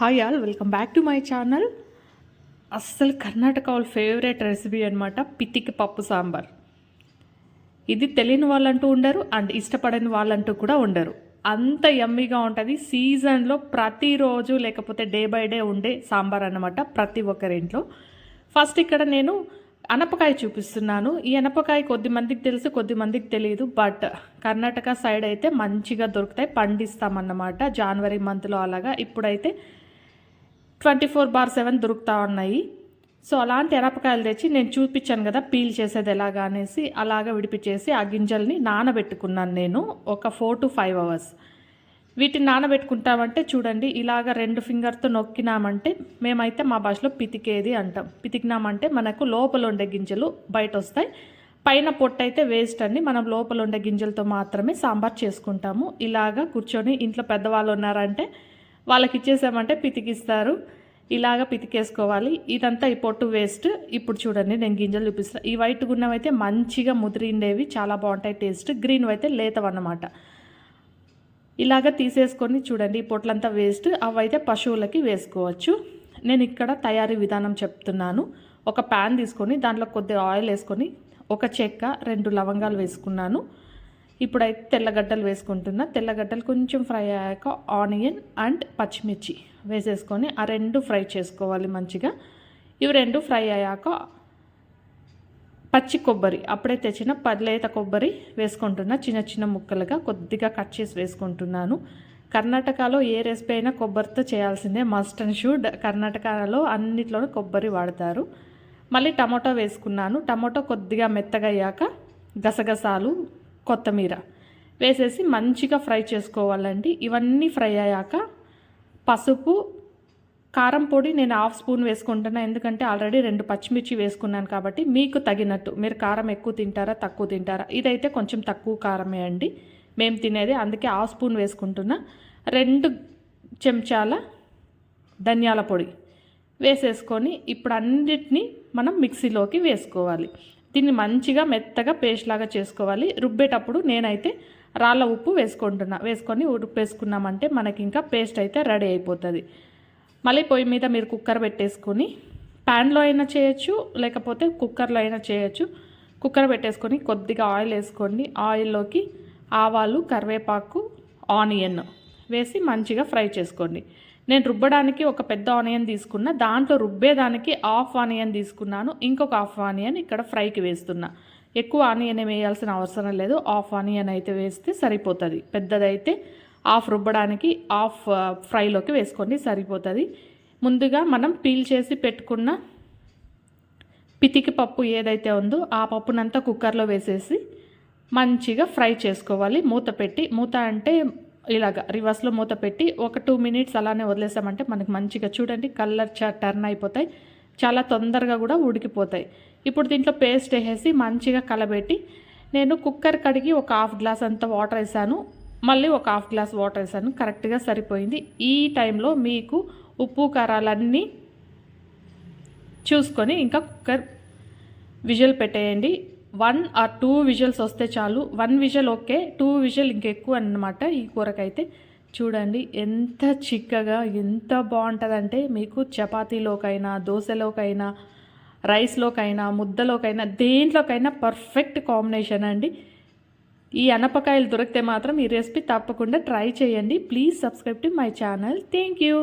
Hi all welcome back to my channel అస్సలు కర్ణాటక వాళ్ళ favourite recipe అనమాట పితికి పప్పు సాంబార్. ఇది తెలియని వాళ్ళంటూ ఉండరు అండ్ ఇష్టపడని వాళ్ళంటూ కూడా ఉండరు. అంత యమ్మీగా ఉంటుంది. సీజన్లో ప్రతిరోజు లేకపోతే డే బై డే ఉండే సాంబార్ అన్నమాట ప్రతి ఒక్కరింట్లో ఫస్ట్ ఇక్కడ నేను అనపకాయ చూపిస్తున్నాను. ఈ అనపకాయ కొద్ది మందికి తెలుసు కొద్ది మందికి తెలియదు బట్ కర్ణాటక సైడ్ అయితే మంచిగా దొరుకుతాయి. పండిస్తామన్నమాట జనవరి మంత్లో అలాగా. ఇప్పుడైతే ట్వంటీ ఫోర్ బార్ సెవెన్ దొరుకుతూ ఉన్నాయి. సో అలాంటి ఎరపకాయలు తెచ్చి నేను చూపించాను కదా పీల్ చేసేది ఎలాగా అనేసి అలాగా విడిపించేసి ఆ గింజల్ని నానబెట్టుకున్నాను నేను ఒక ఫోర్ టు ఫైవ్ అవర్స్. వీటిని నానబెట్టుకుంటామంటే చూడండి ఇలాగ రెండు ఫింగర్తో నొక్కినామంటే మేమైతే మా భాషలో పితికేది అంటాం. పితికినామంటే మనకు లోపల ఉండే గింజలు బయట వస్తాయి పైన పొట్టు అయితే వేస్ట్ అండి మనం లోపల ఉండే గింజలతో మాత్రమే సాంబార్ చేసుకుంటాము. ఇలాగా కూర్చొని ఇంట్లో పెద్దవాళ్ళు ఉన్నారంటే వాళ్ళకి ఇచ్చేసామంటే పితికిస్తారు. ఇలాగ పితికేసుకోవాలి. ఇదంతా ఈ పొట్టు వేస్ట్. ఇప్పుడు చూడండి నేను గింజలు చూపిస్తాను ఈ వైట్ గున్నం అయితే మంచిగా ముదిరిండేవి చాలా బాగుంటాయి టేస్ట్. గ్రీన్ అయితే లేతవన్నమాట. ఇలాగ తీసేసుకొని చూడండి ఈ పొట్లంతా వేస్ట్. అవైతే పశువులకి వేసుకోవచ్చు. నేను ఇక్కడ తయారీ విధానం చెప్తున్నాను. ఒక ప్యాన్ తీసుకొని దాంట్లో కొద్దిగా ఆయిల్ వేసుకొని ఒక చెక్క రెండు లవంగాలు వేసుకున్నాను. ఇప్పుడైతే తెల్లగడ్డలు వేసుకుంటున్నా. తెల్లగడ్డలు కొంచెం ఫ్రై అయ్యాక ఆనియన్ అండ్ పచ్చిమిర్చి వేసేసుకొని ఆ రెండు ఫ్రై చేసుకోవాలి మంచిగా. ఇవి రెండు ఫ్రై అయ్యాక పచ్చి కొబ్బరి అప్పుడే తెచ్చిన పదిలేత కొబ్బరి వేసుకుంటున్నా. చిన్న చిన్న ముక్కలుగా కొద్దిగా కట్ చేసి వేసుకుంటున్నాను. కర్ణాటకలో ఏ రెసిపీ అయినా కొబ్బరితో చేయాల్సిందే మస్ట్ అండ్ షూడ్. కర్ణాటకలో అన్నిట్లోనూ కొబ్బరి వాడతారు. మళ్ళీ టమాటో వేసుకున్నాను. టమాటో కొద్దిగా మెత్తగా అయ్యాక గసగసాలు కొత్తిమీర వేసేసి మంచిగా ఫ్రై చేసుకోవాలండి. ఇవన్నీ ఫ్రై అయ్యాక పసుపు కారం పొడి నేను హాఫ్ స్పూన్ వేసుకుంటున్నా. ఎందుకంటే ఆల్రెడీ రెండు పచ్చిమిర్చి వేసుకున్నాను కాబట్టి మీకు తగినట్టు. మీరు కారం ఎక్కువ తింటారా తక్కువ తింటారా? ఇదైతే కొంచెం తక్కువ కారమే అండి. మేము తినేది అందుకే హాఫ్ స్పూన్ వేసుకుంటున్నా. రెండు చెంచాల ధనియాల పొడి వేసేసుకొని ఇప్పుడు అన్నిటినీ మనం మిక్సీలోకి వేసుకోవాలి. దీన్ని మంచిగా మెత్తగా పేస్ట్ లాగా చేసుకోవాలి. రుబ్బేటప్పుడు నేనైతే రాళ్ళ ఉప్పు వేసుకుంటున్నా. వేసుకొని ఉప్పేసుకున్నామంటే మనకి ఇంకా పేస్ట్ అయితే రెడీ అయిపోతుంది. మళ్ళీ పొయ్యి మీద మీరు కుక్కర్ పెట్టేసుకొని ప్యాన్లో అయినా చేయొచ్చు లేకపోతే కుక్కర్లో అయినా చేయొచ్చు. కుక్కర్ పెట్టేసుకొని కొద్దిగా ఆయిల్ వేసుకోండి. ఆయిల్లోకి ఆవాలు కరివేపాకు ఆనియన్ వేసి మంచిగా ఫ్రై చేసుకోండి. నేను రుబ్బడానికి ఒక పెద్ద ఆనియన్ తీసుకున్న దాంట్లో రుబ్బేదానికి హాఫ్ ఆనియన్ తీసుకున్నాను ఇంకొక హాఫ్ ఆనియన్ ఇక్కడ ఫ్రైకి వేస్తున్నా. ఎక్కువ ఆనియన్ వేయాల్సిన అవసరం లేదు హాఫ్ ఆనియన్ అయితే వేస్తే సరిపోతుంది. పెద్దదైతే హాఫ్ రుబ్బడానికి హాఫ్ ఫ్రైలోకి వేసుకోండి సరిపోతుంది. ముందుగా మనం పీల్ చేసి పెట్టుకున్న పితికి పప్పు ఏదైతే ఉందో ఆ పప్పునంతా కుక్కర్లో వేసేసి మంచిగా ఫ్రై చేసుకోవాలి. మూత పెట్టి మూత అంటే ఇలాగ రివర్స్లో మూత పెట్టి ఒక టూ మినిట్స్ అలానే వదిలేసామంటే మనకు మంచిగా చూడండి కలర్ చా టర్న్ అయిపోతాయి. చాలా తొందరగా కూడా ఉడికిపోతాయి. ఇప్పుడు దీంట్లో పేస్ట్ వేసేసి మంచిగా కలబెట్టి నేను కుక్కర్ కడిగి ఒక హాఫ్ గ్లాస్ అంత వాటర్ వేసాను. మళ్ళీ ఒక హాఫ్ గ్లాస్ వాటర్ వేసాను. కరెక్ట్గా సరిపోయింది. ఈ టైంలో మీకు ఉప్పు కారాలన్నీ చూసుకొని ఇంకా కుక్కర్ విజువల్ పెట్టేయండి. వన్ ఆర్ టూ విజువల్స్ వస్తే చాలు. One visual okay two visual ఇంకెక్కువ అనమాట ఈ కూరకైతే. చూడండి ఎంత చిక్కగా ఎంత బాగుంటుందంటే మీకు చపాతీలోకైనా దోశలోకైనా రైస్లోకైనా ముద్దలోకైనా దేంట్లోకైనా పర్ఫెక్ట్ కాంబినేషన్ అండి. ఈ అనపకాయలు దొరికితే మాత్రం ఈ రెసిపీ తప్పకుండా ట్రై చేయండి. Please subscribe to my channel thank you